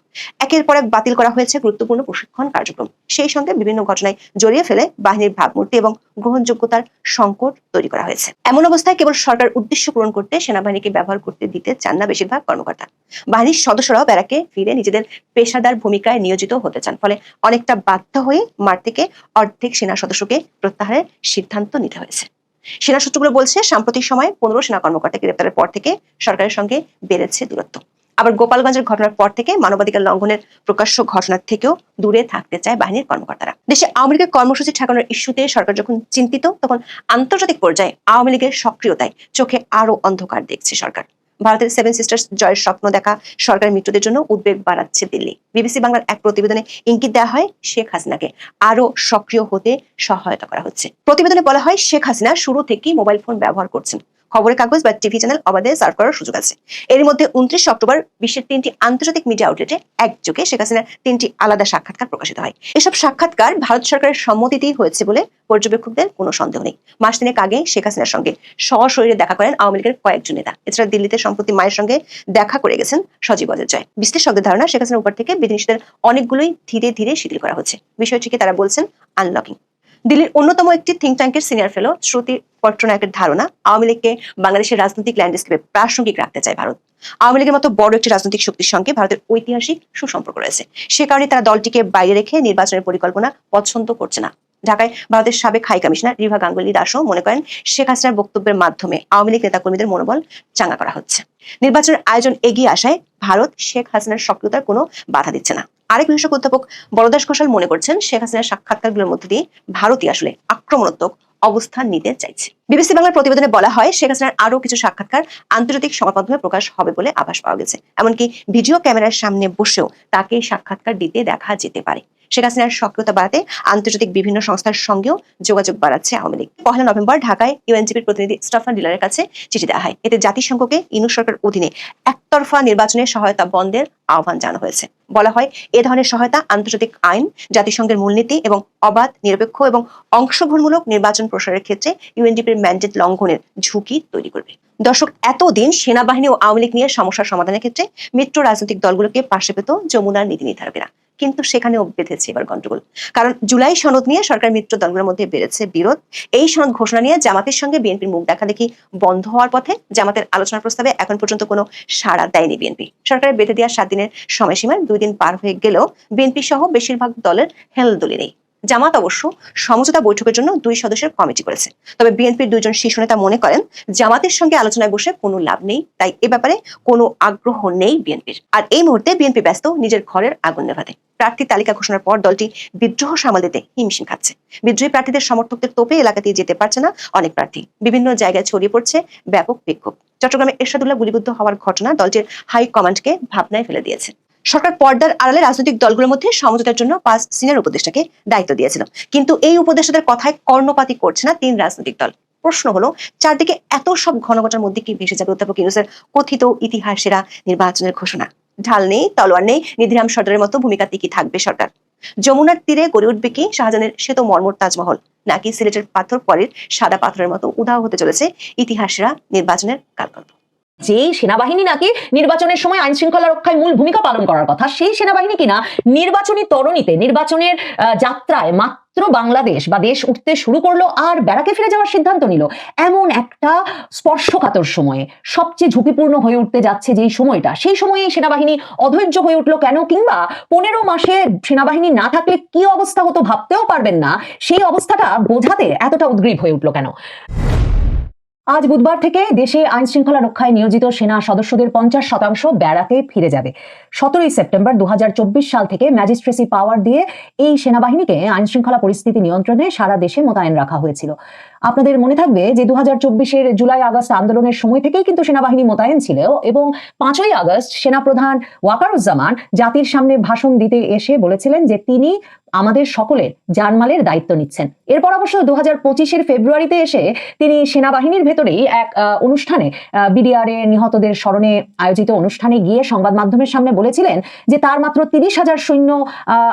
S2: একের পর এক বাতিল করা হয়েছে গুরুত্বপূর্ণ প্রশিক্ষণ কার্যক্রম। সেই সঙ্গে বিভিন্ন ঘটনায় জড়িয়ে ফেলে বাহিনীর ভাবমূর্তি এবং গ্রহণযোগ্যতার সংকট তৈরি করা হয়েছে। এমন অবস্থায় কেবল সরকার উদ্দেশ্য পূরণ করতে সেনাবাহিনীকে ব্যবহার করতে দিতে চান না বেশিরভাগ কর্মকর্তা। বাহিনীর সদস্যরাও ব্যারাকে ফিরে নিজেদের পেশাদার ভূমিকায় নিয়োজিত হতে চান, ফলে অনেকটা বাধ্য হয়ে মাঠ থেকে অর্ধেক সেনা সদস্যকে প্রত্যাহারের সিদ্ধান্ত নিতে হয়েছে। সেনা সূত্রগুলো বলছে, সাম্প্রতিক সময়ে পনেরো সেনা কর্মকর্তা গ্রেপ্তারের পর থেকে সরকারের সঙ্গে বেড়েছে দূরত্ব। আবার গোপালগঞ্জের ঘটনার পর থেকে মানবাধিকার লঙ্ঘনের প্রকাশ্য ঘটনার থেকেও দূরে থাকতে চায় বাহিনীর কর্মকর্তারা। দেশে আওয়ামী লীগের কর্মসূচি ঠেকানোর ইস্যুতে সরকার যখন চিন্তিত, তখন আন্তর্জাতিক পর্যায়ে আওয়ামী লীগের সক্রিয়তায় চোখে আরও অন্ধকার দেখছে সরকার। ভারতের সেভেন সিস্টার্স জয়ের স্বপ্ন দেখা সরকারের মৃত্যুদের জন্য উদ্বেগ বাড়াচ্ছে দিল্লি। বিবিসি বাংলার এক প্রতিবেদনে ইঙ্গিত দেওয়া হয়, শেখ হাসিনাকে আরও সক্রিয় হতে সহায়তা করা হচ্ছে। প্রতিবেদনে বলা হয়, শেখ হাসিনা শুরু থেকেই মোবাইল ফোন ব্যবহার করছেন। খবরের কাগজ বা টিভি চ্যানেল অবাধে সার্ভ করার সুযোগ আছে। এর মধ্যে উনত্রিশ অক্টোবর বিশ্বের তিনটি আন্তর্জাতিক মিডিয়া আউটলেটে একযোগে শেখ হাসিনার তিনটি আলাদা সাক্ষাৎকার প্রকাশিত হয়। এসব সাক্ষাৎকার ভারত সরকারের সম্মতিতেই হয়েছে বলে পর্যবেক্ষকদের কোনো সন্দেহ নেই। মাস তিনেক আগে শেখ হাসিনার সঙ্গে সশরীরে দেখা করেন আওয়ামী লীগের কয়েকজন নেতা। এছাড়া দিল্লিতে সম্প্রতি মায়ের সঙ্গে দেখা করে গেছেন সজীব অজয় জয়। বিশ্লেষকদের ধারণা শেখ হাসিনার উপর থেকে বিধিনিষেধের অনেকগুলোই ধীরে ধীরে শিথিল করা হচ্ছে। বিষয়টিকে তারা বলছেন আনলকিং দিল্লির অন্যতম একটি থিঙ্ক ট্যাঙ্কের সিনিয়র ফেলো শ্রুতি পট্টনায়কের ধারণা আওয়ামী লীগকে বাংলাদেশের রাজনৈতিক ল্যান্ডস্কেপে প্রাসঙ্গিক রাখতে চায় ভারত। আওয়ামী লীগের মতো বড় একটি রাজনৈতিক শক্তির সঙ্গে ভারতের ঐতিহাসিক সুসম্পর্ক রয়েছে। সে কারণে তারা দলটিকে বাইরে রেখে নির্বাচনের পরিকল্পনা পছন্দ করছে না। ঢাকায় ভারতের সাবেক হাই কমিশনার রিভা গাঙ্গুলি দাসও মনে করেন শেখ হাসিনার বক্তব্যের মাধ্যমে আওয়ামী লীগ নেতাকর্মীদের মনোবল চাঙ্গা করা হচ্ছে। নির্বাচনের আয়োজন এগিয়ে আসায় ভারত শেখ হাসিনার সক্রিয়তার কোনো বাধা দিচ্ছে না। আরেক বিশেষজ্ঞ অধ্যাপক বরদাস ঘোষাল মনে করছেন, শেখ হাসিনার সাক্ষাৎকারগুলোর মধ্যে দিয়ে ভারতই আসলে আক্রমণাত্মক অবস্থান নিতে চাইছে। বিবিসি বাংলার প্রতিবেদনে বলা হয়, শেখ হাসিনার আরও কিছু সাক্ষাৎকার আন্তর্জাতিক সংবাদ মাধ্যমে প্রকাশ হবে বলে আভাস পাওয়া গেছে। এমনকি ভিডিও ক্যামেরার সামনে বসেও তাকে সাক্ষাৎকার দিতে দেখা যেতে পারে। শেখ হাসিনার সক্রিয়তা বাড়াতে আন্তর্জাতিক বিভিন্ন সংস্থার সঙ্গেও যোগাযোগ বাড়াচ্ছে আওয়ামী লীগ। পহেলা নভেম্বর ঢাকায় ইউএনজিপির প্রতিনিধি স্টাফান ডিলারের কাছে চিঠি দেওয়া হয়। এতে জাতিসংঘকে ইনু সরকার অধীনে একতরফা নির্বাচনের সহায়তা বন্ধের আহ্বান জানানো হয়েছে। বলা হয়, এ ধরনের সহায়তা আন্তর্জাতিক আইন, জাতিসংঘের মূলনীতি এবং অবাধ, নিরপেক্ষ এবং অংশগ্রহণমূলক নির্বাচন প্রসারের ক্ষেত্রে ইউএনডিপির ম্যান্ডেট লঙ্ঘনের ঝুঁকি তৈরি করবে। দর্শক, এতদিন সেনাবাহিনী ও আওয়ামী লীগ নিয়ে সমস্যার সমাধানের ক্ষেত্রে মিত্র রাজনৈতিক দলগুলোকে পাশে পেত যমুনার নীতি নির্ধারকেরা। কিন্তু সেখানেও বেঁধেছে এবার গন্ডগোল কারণ জুলাই সনদ নিয়ে সরকার মিত্র দলগুলোর মধ্যে বেড়েছে বিরোধ। এই সনদ ঘোষণা নিয়ে জামাতের সঙ্গে বিএনপির মুখ দেখা দেখি বন্ধ হওয়ার পথে জামাতের আলোচনার প্রস্তাবে এখন পর্যন্ত কোনো সাড়া দেয়নি বিএনপি। সরকারের বেঁধে দেওয়া সাত দিনের সময়সীমার দুই দিন পার হয়ে গেলেও বিএনপি সহ বেশিরভাগ দলের হেলদোলি নেই। জামাত অবশ্য সমঝোতা বৈঠকের জন্য দুই সদস্যের কমিটি করেছে। তবে বিএনপির দুইজন শীর্ষ নেতা মনে করেন জামাতের সঙ্গে আলোচনায় বসে কোনো লাভ নেই, তাই এ ব্যাপারে কোনো আগ্রহ নেই বিএনপির। আর এই মুহূর্তে বিএনপি ব্যস্ত, নিজের ঘরের আগুন নেভাতে। প্রার্থী তালিকা ঘোষণার পর দলটি বিদ্রোহ সামাল দিতে হিমশিম খাচ্ছে। বিদ্রোহী প্রার্থীদের সমর্থকদের তোপে এলাকাতে যেতে পারছে না অনেক প্রার্থী। বিভিন্ন জায়গায় ছড়িয়ে পড়ছে ব্যাপক বিক্ষোভ। চট্টগ্রামে এরশাদুল্লাহ গুলিবিদ্ধ হওয়ার ঘটনা দলটির হাই কমান্ডকে ভাবনায় ফেলে দিয়েছে। সরকার পর্দার আড়ালে রাজনৈতিক দলগুলোর মধ্যে সমঝোতার জন্য পাঁচ সিনিয়র উপদেষ্টাকে দায়িত্ব দিয়েছিল। কিন্তু এই উপদেষ্টাদের কথায় কর্ণপাতি করছে না তিন রাজনৈতিক দল। প্রশ্ন হলো, চারদিকে এত সব ঘনঘটার মধ্যে কি ভেসে যাবে অধ্যাপক ইউনুসের কথিত ইতিহাসেরা নির্বাচনের ঘোষণা? ঢাল নেই, তলোয়ার নেই, নিধিরাম সর্দারের মতো ভূমিকাতে কি থাকবে সরকার? যমুনার তীরে গড়ে উঠবে কি শাহজাহানের শ্বেত মর্মর তাজমহল? নাকি সিলেটের পাথর পরের সাদা পাথরের মতো উধাও হতে চলেছে ইতিহাসেরা নির্বাচনের কালকল্প?
S3: যেই সেনাবাহিনী নাকি নির্বাচনের সময় আইন শৃঙ্খলা রক্ষায় মূল ভূমিকা পালন করার কথা সেই সেনাবাহিনী কিনা নির্বাচনী তরণীতে নির্বাচনের যাত্রায় মাত্র বাংলাদেশ বা দেশ উঠতে শুরু করল আর ব্যারাকে ফিরে যাওয়ার সিদ্ধান্ত নিল। এমন একটা স্পর্শকাতর সময়ে, সবচেয়ে ঝুঁকিপূর্ণ হয়ে উঠতে যাচ্ছে যেই সময়টা, সেই সময়ে সেনাবাহিনী অধৈর্য হয়ে উঠল কেন? কিংবা পনেরো মাসে সেনাবাহিনী না থাকলে কি অবস্থা হতো ভাবতেও পারবেন না? সেই অবস্থাটা বোঝাতে এতটা উদ্গ্রীব হয়ে উঠল কেন? আজ বুধবার থেকে দেশে আইন শৃঙ্খলা রক্ষায় নিয়োজিত সেনা সদস্যদের পঞ্চাশ শতাংশ ব্যারাকে ফিরে যাবে। সতেরোই সেপ্টেম্বর দু সাল থেকে ম্যাজিস্ট্রেসি পাওয়ার দিয়ে এই সেনাবাহিনীকে আইন শৃঙ্খলা পরিস্থিতি নিয়ন্ত্রণে সারা দেশে মোতায়েন রাখা হয়েছিল। আপনাদের মনে থাকবে যে দু হাজার চব্বিশের জুলাই আগস্ট আন্দোলনের সময় থেকেই কিন্তু সেনাবাহিনী মোতায়েন ছিল এবং পাঁচই আগস্ট সেনাপ্রধান ওয়াকারুজ্জামান জাতির সামনে ভাষণ দিতে এসে বলেছিলেন যে তিনি আমাদের সকলের জানমালের দায়িত্ব নিচ্ছেন। এরপর অবশ্য দু হাজার ফেব্রুয়ারিতে এসে তিনি সেনাবাহিনীর ভেতরেই এক অনুষ্ঠানে বিডিআর নিহতদের স্মরণে আয়োজিত অনুষ্ঠানে গিয়ে সংবাদ মাধ্যমের সামনে বলেছিলেন যে তার মাত্র তিরিশ হাজার সৈন্য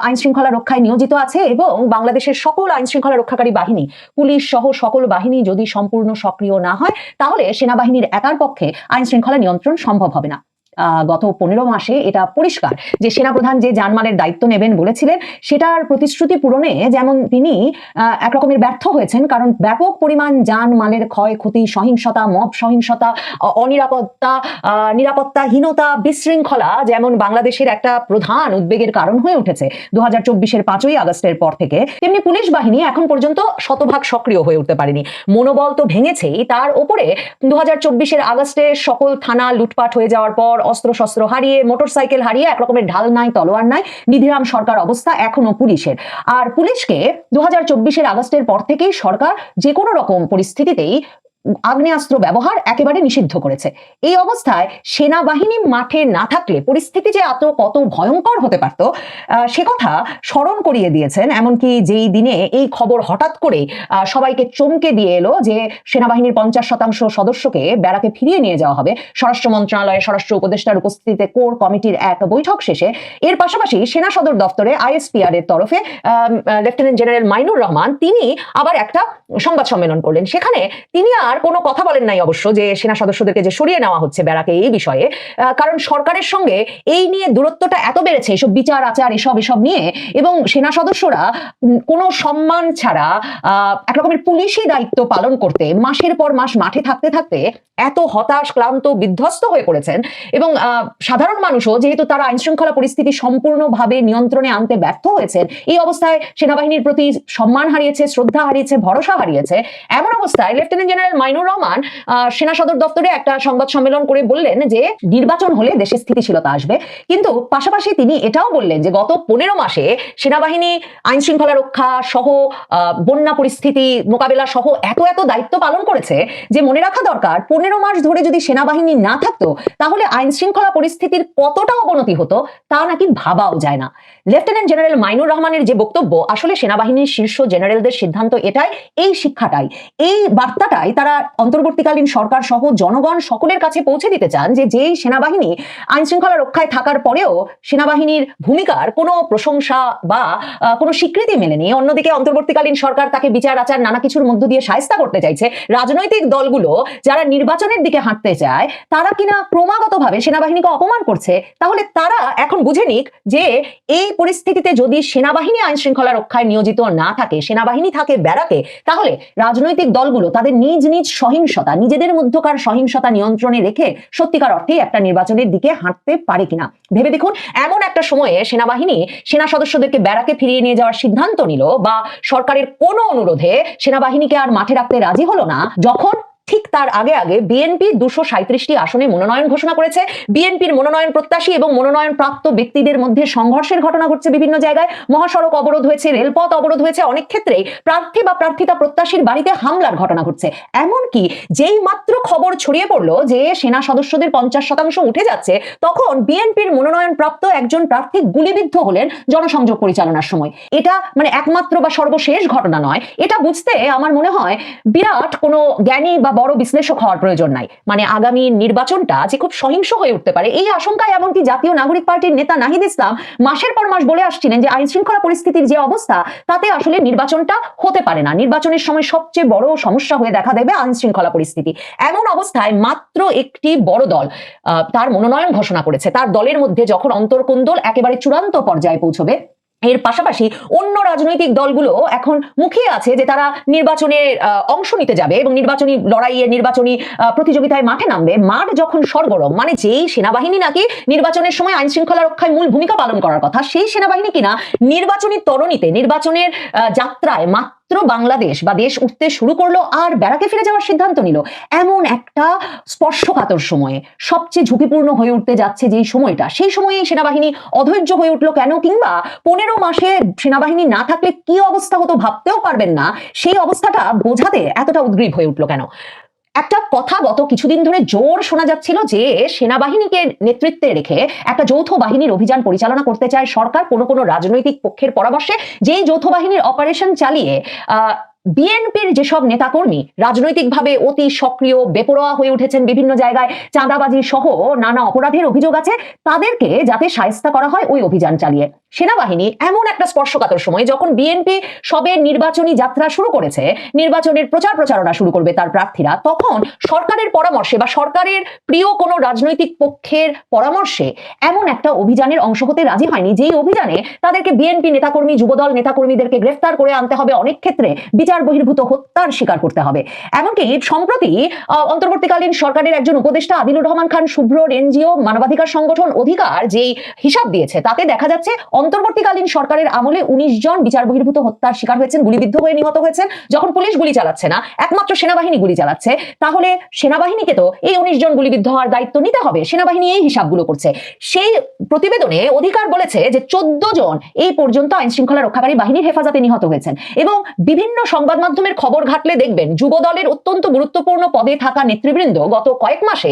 S3: আইন শৃঙ্খলা রক্ষায় নিয়োজিত আছে এবং বাংলাদেশের সকল আইন শৃঙ্খলা রক্ষাকারী বাহিনী, পুলিশ সহ সকল বাহিনী যদি সম্পূর্ণ সক্রিয় না হয়, তাহলে সেনাবাহিনীর একার পক্ষে আইন শৃঙ্খলা নিয়ন্ত্রণ সম্ভব হবে না। গত পনেরো মাসে এটা পরিষ্কার যে সেনাপ্রধান যে জানমালের দায়িত্ব নেবেন বলেছিলেন সেটার প্রতিশ্রুতি পূরণে যেমন তিনি আহ, এক ব্যর্থ হয়েছেন কারণ ব্যাপক পরিমাণ জানমালের ক্ষয়ক্ষতি সহিংসতা মব সহিংসতা অনিরাপত্তা নিরাপত্তাহীনতা বিশৃঙ্খলা যেমন বাংলাদেশের একটা প্রধান উদ্বেগের কারণ হয়ে উঠেছে দু হাজার চব্বিশের পাঁচই আগস্টের পর থেকে তেমনি পুলিশ বাহিনী এখন পর্যন্ত শতভাগ সক্রিয় হয়ে উঠতে পারেনি। মনোবল তো ভেঙেছেই তার উপরে দু হাজার চব্বিশের আগস্টে সকল থানা লুটপাট হয়ে যাওয়ার পর অস্ত্র শস্ত্র হারিয়ে, মোটরসাইকেল হারিয়ে, এক রকমের ঢাল নাই, তলোয়ার নাই, নিধিরাম সরকার অবস্থা এখনও পুলিশের। আর পুলিশকে দু হাজার আগস্টের পর থেকেই সরকার যে কোনো রকম পরিস্থিতিতেই আগ্নেয়াস্ত্র ব্যবহার একেবারে নিষিদ্ধ করেছে। এই অবস্থায় সেনাবাহিনী মাঠে না থাকলে পরিস্থিতি যে এত কত ভয়ঙ্কর হতে পারত সে কথা স্মরণ করিয়ে দিয়েছেন। এমনকি যেই দিনে এই খবর হঠাৎ করে সবাইকে চমকে দিয়ে এলো যে সেনাবাহিনীর পঞ্চাশ শতাংশ সদস্যকে ব্যারাকে ফিরিয়ে নিয়ে যাওয়া হবে। স্বরাষ্ট্র মন্ত্রণালয়ে স্বরাষ্ট্র উপদেষ্টার উপস্থিতিতে কোর কমিটির এক বৈঠক শেষে এর পাশাপাশি সেনা সদর দপ্তরে আইএসপিআর এর তরফে লেফটেন্যান্ট জেনারেল মাইনুর রহমান, তিনি আবার একটা সংবাদ সম্মেলন করলেন। সেখানে তিনি আর কোনো কথা বলেন নাই অবশ্য যে সেনা সদস্যদেরকে যে সরিয়ে নেওয়া হচ্ছে ব্যারাকে এই বিষয়ে। কারণ সরকারের সঙ্গে এই নিয়ে দূরত্বটা এত বেড়েছে এসব বিচার আচার এসব এসব নিয়ে এবং সেনা সদস্যরা কোনো সম্মান ছাড়া আহ, এক রকমের পুলিশি দায়িত্ব পালন করতে মাসের পর মাস মাঠে থাকতে থাকতে এত হতাশ ক্লান্ত বিধ্বস্ত হয়ে পড়েছেন এবং সাধারণ মানুষও যেহেতু তারা আইন শৃঙ্খলা পরিস্থিতি সম্পূর্ণভাবে নিয়ন্ত্রণে আনতে ব্যর্থ হয়েছেন এই অবস্থায় সেনাবাহিনীর প্রতি সম্মান হারিয়েছে শ্রদ্ধা হারিয়েছে ভরসা হারিয়েছে। এমন অবস্থায় লেফটেন্যান্ট জেনারেল মাইনুর রহমান সেনা সদর দপ্তরে একটা সংবাদ সম্মেলন করে বললেন যে নির্বাচন হলে দেশে স্থিতিশীলতা আসবে। কিন্তু পাশাপাশি তিনি এটাও বললেন যে গত পনেরো মাসে সেনাবাহিনী আইন শৃঙ্খলা রক্ষা সহ বন্যা পরিস্থিতি মোকাবেলা সহ এত এত দায়িত্ব পালন করেছে যে মনে রাখা দরকার, পনেরো মাস ধরে যদি সেনাবাহিনী না থাকতো, তাহলে আইন শৃঙ্খলা পরিস্থিতির কতটা অবনতি হতো তা নাকি ভাবাও যায় না। লেফটেন্যান্ট জেনারেল মাইনুর রহমানের যে বক্তব্য, আসলে সেনাবাহিনীর শীর্ষ জেনারেলদের সিদ্ধান্ত এটাই, এই শিক্ষাটাই। এই বার্তাটাই তারা অন্তর্বর্তীকালীন সরকার সহ জনগণ সকলের কাছে পৌঁছে দিতে চান যে যেই সেনাবাহিনী আইন শৃঙ্খলা রক্ষায় থাকার পরেও সেনাবাহিনীর ভূমিকার কোনো প্রশংসা বা কোনো স্বীকৃতি মেলেনি। অন্যদিকে অন্তর্বর্তীকালীন সরকার তাকে বিচার, আচার, নানা কিছুর মধ্য দিয়ে সায়স্তা করতে চাইছে। রাজনৈতিক দলগুলো যারা নির্বাচনের দিকে হাঁটতে চায়, তারা কিনা ক্রমাগতভাবে সেনাবাহিনীকে অপমান করছে, তাহলে তারা এখন বুঝে নিক যে এই পরিস্থিতিতে যদি সেনাবাহিনী আইন শৃঙ্খলা রক্ষায় নিয়োজিত না থাকে, সেনাবাহিনী থাকে ব্যারাকে, তাহলে রাজনৈতিক দলগুলো তাদের নিজ নিজ সহিংসতা, নিজেদের মধ্যকার সহিংসতা নিয়ন্ত্রণে রেখে সত্যিকার অর্থে একটা নির্বাচনের দিকে হাঁটতে পারে কিনা? ভেবে দেখুন, এমন একটা সময়ে সেনাবাহিনী সেনা সদস্যদেরকে ব্যারাকে ফিরিয়ে নিয়ে যাওয়ার সিদ্ধান্ত নিল বা সরকারের কোনো অনুরোধে সেনাবাহিনীকে আর মাঠে রাখতে রাজি হলো না, যখন ঠিক তার আগে আগে বিএনপি দুশো সাঁত্রিশটি আসনে মনোনয়ন ঘোষণা করেছে। বিএনপির মনোনয়ন প্রত্যাশী এবং মনোনয়ন প্রাপ্ত ব্যক্তিদের মধ্যে সংঘর্ষের ঘটনা ঘটছে বিভিন্ন জায়গায়। মহাসড়ক অবরোধ হয়েছে, রেলপথ অবরোধ হয়েছে, অনেক ক্ষেত্রেই প্রার্থী বা প্রার্থিতা প্রত্যাশীর বাড়িতে হামলার ঘটনা ঘটছে। এমনকি যেই মাত্র খবর ছড়িয়ে পড়ল যে সেনা সদস্যদের পঞ্চাশ শতাংশ উঠে যাচ্ছে, তখন বিএনপির মনোনয়ন প্রাপ্ত একজন প্রার্থী গুলিবিদ্ধ হলেন জনসংযোগ পরিচালনার সময়। এটা মানে একমাত্র বা সর্বশেষ ঘটনা নয়। এটা বুঝতে আমার মনে হয় বিরাট কোনো জ্ঞানী বা বড় বিশ্লেষক হওয়ার প্রয়োজন নাই। মানে আগামী নির্বাচনটা যে খুব সহিংস হয়ে উঠতে পারে, এই আশঙ্কায় এমনকি জাতীয় নাগরিক পার্টির নেতা নাহিদ ইসলাম মাসের পর মাস বলে আসছিলেন যে আইন শৃঙ্খলা পরিস্থিতির যে অবস্থা, তাতে আসলে নির্বাচনটা হতে পারে না। নির্বাচনের সময় সবচেয়ে বড় সমস্যা হয়ে দেখা দেবে আইন শৃঙ্খলা পরিস্থিতি। এমন অবস্থায় মাত্র একটি বড় দল তার মনোনয়ন ঘোষণা করেছে। তার দলের মধ্যে যখন অন্তর্কুন্দল একেবারে চূড়ান্ত পর্যায়ে পৌঁছবে এর পাশাপাশি অন্য রাজনৈতিক দলগুলো এখন মুখিয়ে আছে যে তারা নির্বাচনে অংশ নিতে যাবে এবং নির্বাচনী লড়াইয়ে নির্বাচনী প্রতিযোগিতায় মাঠে নামবে। মাঠ যখন সরগরম মানে যেই সেনাবাহিনী নাকি নির্বাচনের সময় আইন শৃঙ্খলা রক্ষায় মূল ভূমিকা পালন করার কথা, সেই সেনাবাহিনী কিনা নির্বাচনী তরণীতে, নির্বাচনের যাত্রায় মাত্র বাংলাদেশ বা দেশ উঠতে শুরু করল আর ব্যারাকে ফিরে যাওয়ার সিদ্ধান্ত নিল। এমন একটা স্পর্শকাতর সময়ে, সবচেয়ে ঝুঁকিপূর্ণ হয়ে উঠতে যাচ্ছে যেই সময়টা, সেই সময়ে সেনাবাহিনী অধৈর্য হয়ে উঠল কেন? কিংবা পনেরো মাসে সেনাবাহিনী না থাকলে কি অবস্থা হতো ভাবতেও পারবেন না, সেই অবস্থাটা বোঝাতে এতটা উদ্গ্রীব হয়ে উঠল কেন? একটা কথা গত কিছুদিন ধরে জোর শোনা যাচ্ছিল যে সেনাবাহিনীকে নেতৃত্বে রেখে একটা যৌথ বাহিনীর অভিযান পরিচালনা করতে চায় সরকার কোনো কোনো রাজনৈতিক পক্ষের পরামর্শে। যেই যৌথ বাহিনীর অপারেশন চালিয়ে বিএনপির যেসব নেতাকর্মী রাজনৈতিকভাবে অতি সক্রিয়, বেপরোয়া হয়ে উঠেছেন বিভিন্ন জায়গায়, চাঁদাবাজি সহ নানা অপরাধের অভিযোগ আছে, তাদেরকে যাতে সায়স্তা করা হয় ওই অভিযান চালিয়ে। সেনাবাহিনী এমন একটা স্পর্শকাতর সময় যখন বিএনপি সবে নির্বাচনী যাত্রা শুরু করেছে, নির্বাচনের প্রচার প্রচারণা শুরু করবে তার প্রার্থীরা, তখন সরকারের পরামর্শে বা সরকারের প্রিয় কোনো রাজনৈতিক পক্ষের পরামর্শে এমন একটা অভিযানের অংশ হতে রাজি হয়নি, যেই অভিযানে তাদেরকে বিএনপি নেতাকর্মী, যুবদল নেতাকর্মীদেরকে গ্রেফতার করে আনতে হবে। অনেক ক্ষেত্রে বিচার বহির্ভূত হত্যার শিকার করতে হবে। এমনকি সম্প্রতি অন্তর্বর্তীকালীন সরকারের একজন উপদেষ্টা আদিলুর রহমান খান শুভ্র এনজিও মানবাধিকার সংগঠন অধিকার যেই হিসাব দিয়েছে, তাতে দেখা যাচ্ছে অন্তর্বর্তীকালীন সরকারের আমলে উনিশ জন বিচার বহির্ভূত হত্যার শিকার হয়েছেন, গুলিবিদ্ধ হয়ে নিহত হয়েছেন। যখন পুলিশ গুলি চালাচ্ছে না, একমাত্র সেনাবাহিনী গুলি চালাচ্ছে, তাহলে সেনাবাহিনীকে তো এই উনিশ জন গুলিবিদ্ধ হওয়ার দায়িত্ব নিতে হবে। সেনাবাহিনী এই হিসাবগুলো করছে। সেই প্রতিবেদনে অধিকার বলেছে যে চোদ্দ জন এই পর্যন্ত আইন শৃঙ্খলা রক্ষাকারী বাহিনীর হেফাজতে নিহত হয়েছেন এবং বিভিন্ন সংবাদ মাধ্যমের খবর ঘাটলে দেখবেন যুব দলের অত্যন্ত গুরুত্বপূর্ণ পদে থাকা নেতৃবৃন্দ গত কয়েক মাসে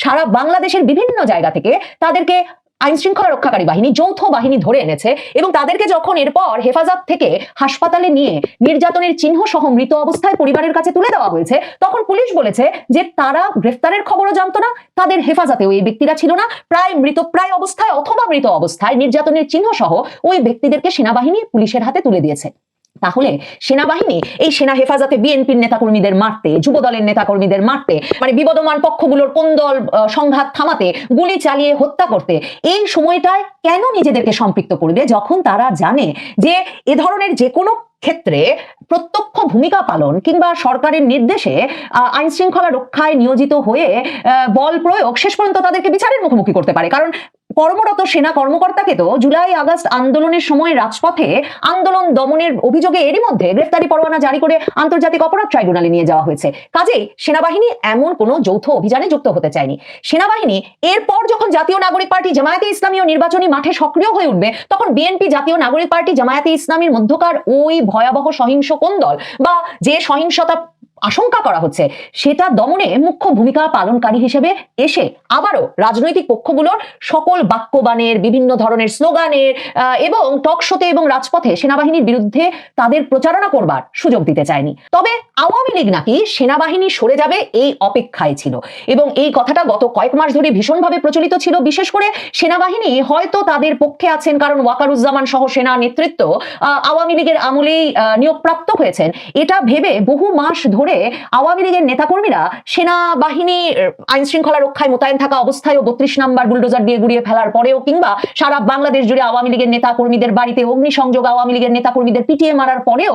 S3: সারা বাংলাদেশের বিভিন্ন জায়গা থেকে তাদেরকে আইন শৃঙ্খলা রক্ষাকারী বাহিনী, যৌথ বাহিনী ধরে এনেছে এবং তাদেরকে যখন এরপর হেফাজত থেকে হাসপাতালে নিয়ে নির্যাতনের চিহ্ন সহ মৃত অবস্থায় পরিবারের কাছে তুলে দেওয়া হয়েছে, তখন পুলিশ বলেছে যে তারা গ্রেফতারের খবরও জানতো না, তাদের হেফাজতেও এই ব্যক্তিরা ছিল না। প্রায় মৃতপ্রায় অবস্থায় অথবা মৃত অবস্থায় নির্যাতনের চিহ্ন সহ ওই ব্যক্তিদেরকে সেনাবাহিনী পুলিশের হাতে তুলে দিয়েছে। তাহলে সেনাবাহিনী এই সেনা হেফাজতে বিএনপির নেতাকর্মীদের মারতে যুব দলের নেতাকর্মীদের মারতে মানে বিবদমান পক্ষগুলোর কোন্দল আহ, সংঘাত থামাতে গুলি চালিয়ে হত্যা করতে এই সময়টায় কেন নিজেদেরকে সম্পৃক্ত করবে? যখন তারা জানে যে এ ধরনের যে কোনো ক্ষেত্রে প্রত্যক্ষ ভূমিকা পালন কিংবা সরকারের নির্দেশে আইন শৃঙ্খলা রক্ষায় নিয়োজিত হয়ে বল প্রয়োগ শেষ পর্যন্ত তাদেরকে বিচারের মুখোমুখি করতে পারে। কারণ কর্মরত সেনা কর্মকর্তাকে তো জুলাই আগস্ট আন্দোলনের সময় রাজপথে আন্দোলন দমনের অভিযোগে এরই মধ্যে গ্রেফতারি পরোয়ানা জারি করে আন্তর্জাতিক অপরাধ ট্রাইব্যুনালে নিয়ে যাওয়া হয়েছে। কাজেই সেনাবাহিনী এমন কোনো যৌথ অভিযানে যুক্ত হতে চায়নি। সেনাবাহিনী এরপর যখন জাতীয় নাগরিক পার্টি জামায়াতে ইসলামী ও নির্বাচনী মাঠে সক্রিয় হয়ে উঠবে, তখন বিএনপি জাতীয় নাগরিক পার্টি জামায়াতে ইসলামীর মধ্যকার ওই ভয়াবহ সহিংস কোন্দল বা যে সহিংসতা আশঙ্কা করা হচ্ছে। সেটা দমনে মুখ্য ভূমিকা পালনকারী হিসেবে এসে আবারও রাজনৈতিক পক্ষগুলোর সকল বাক্যবাণের, বিভিন্ন ধরনের স্লোগানের এবং টক শোতে এবং রাজপথে সেনাবাহিনীর বিরুদ্ধে তাদের প্রচারণা করবার সুযোগ দিতে চায়নি। তবে আওয়ামী লীগ নাকি সেনাবাহিনী সরে যাবে এই অপেক্ষায় ছিল। এবং এই কথাটা গত কয়েক মাস ধরে ভীষণভাবে প্রচলিত ছিল। বিশেষ করে সেনাবাহিনী হয়তো তাদের পক্ষে আছেন কারণ ওয়াকারুজ্জামান সহ সেনা নেতৃত্ব আওয়ামী লীগের আমলেই নিয়োগপ্রাপ্ত হয়েছেন। এটা ভেবে বহু মাস ধরে আওয়ামী লীগের নেতাকর্মীরা সেনাবাহিনী আইন শৃঙ্খলা রক্ষায় মোতায়েন থাকা অবস্থায় বত্রিশ নাম্বার বুলডোজার দিয়ে গুড়িয়ে ফেলার পরেও কিংবা সারা বাংলাদেশ জুড়ে আওয়ামী লীগের নেতাকর্মীদের বাড়িতে অগ্নিসংযোগ, আওয়ামী লীগের নেতাকর্মীদের পিটিয়ে মারার পরেও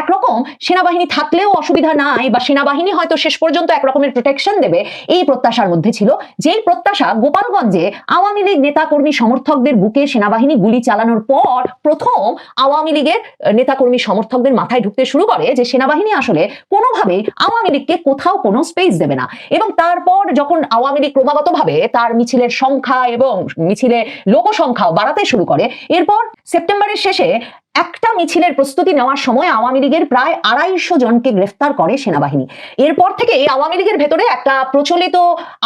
S3: একরকম সেনাবাহিনী থাকলেও অসুবিধা নাই বা সেনাবাহিনী হয়তো শেষ পর্যন্ত একরকমের প্রোটেকশন দেবে, এই প্রত্যাশার মধ্যে ছিল। যেই প্রত্যাশা গোপালগঞ্জে আওয়ামী লীগ নেতাকর্মী সমর্থকদের বুকে সেনাবাহিনী গুলি চালানোর পর প্রথম আওয়ামী লীগের নেতাকর্মী সমর্থকদের মাথায় ঢুকতে শুরু করে যে সেনাবাহিনী আসলে কোনোভাবেই আওয়ামী লীগকে কোথাও কোনো স্পেস দেবে না। এবং তারপর যখন আওয়ামী লীগ ক্রমাগতভাবে তার মিছিলের সংখ্যা এবং মিছিলে লোক সংখ্যাও বাড়াতে শুরু করে, এরপর সেপ্টেম্বরের শেষে একটা মিছিলের প্রস্তুতি নেওয়ার সময় আওয়ামী লীগের প্রায় আড়াইশো জনকে গ্রেফতার করে সেনাবাহিনী। এরপর থেকে আওয়ামী লীগের ভেতরে একটা প্রচলিত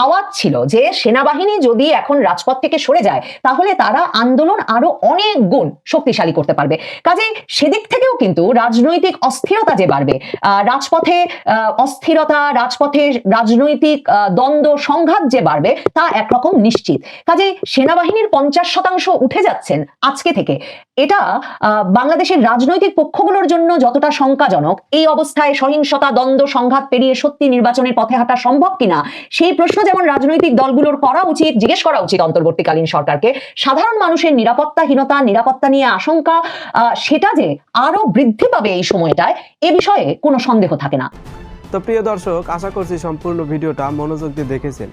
S3: আওয়াজ ছিল যে, সেনাবাহিনী যদি এখন রাজপথ থেকে সরে যায়, তাহলে তারা আন্দোলন আরও অনেক গুণ শক্তিশালী করতে পারবে। কাজে সেদিক থেকেও কিন্তু রাজনৈতিক অস্থিরতা যে বাড়বে রাজপথে অস্থিরতা, রাজপথে রাজনৈতিক দ্বন্দ্ব, সংঘাত যে বাড়বে, তা একরকম নিশ্চিত। কাজে সেনাবাহিনীর পঞ্চাশ শতাংশ উঠে যাচ্ছেন আজকে থেকে। এটা বাংলাদেশের রাজনৈতিক পক্ষগুলোর জন্য যতটা শঙ্কাজনক, এই অবস্থায় সহিংসতা, দ্বন্দ্ব, সংঘাত পেরিয়ে সত্যি নির্বাচনের পথে হাঁটা সম্ভব কিনা, সেই প্রশ্ন যেমন রাজনৈতিক দলগুলোর করা উচিত, জিজ্ঞেস করা উচিত অন্তর্বর্তীকালীন সরকারকে। সাধারণ মানুষের নিরাপত্তাহীনতা, নিরাপত্তা নিয়ে আশঙ্কা সেটা যে আরও বৃদ্ধি পাবে এই সময়টায়, এ বিষয়ে কোনো সন্দেহ থাকে না।
S4: তো প্রিয় দর্শক, আশা করছি সম্পূর্ণ ভিডিওটা মনোযোগ দিয়ে দেখেছেন।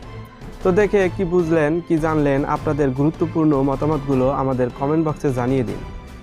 S4: তো দেখে কি বুঝলেন, কি জানলেন, আপনাদের গুরুত্বপূর্ণ মতামতগুলো আমাদের কমেন্ট বক্সে জানিয়ে দিন।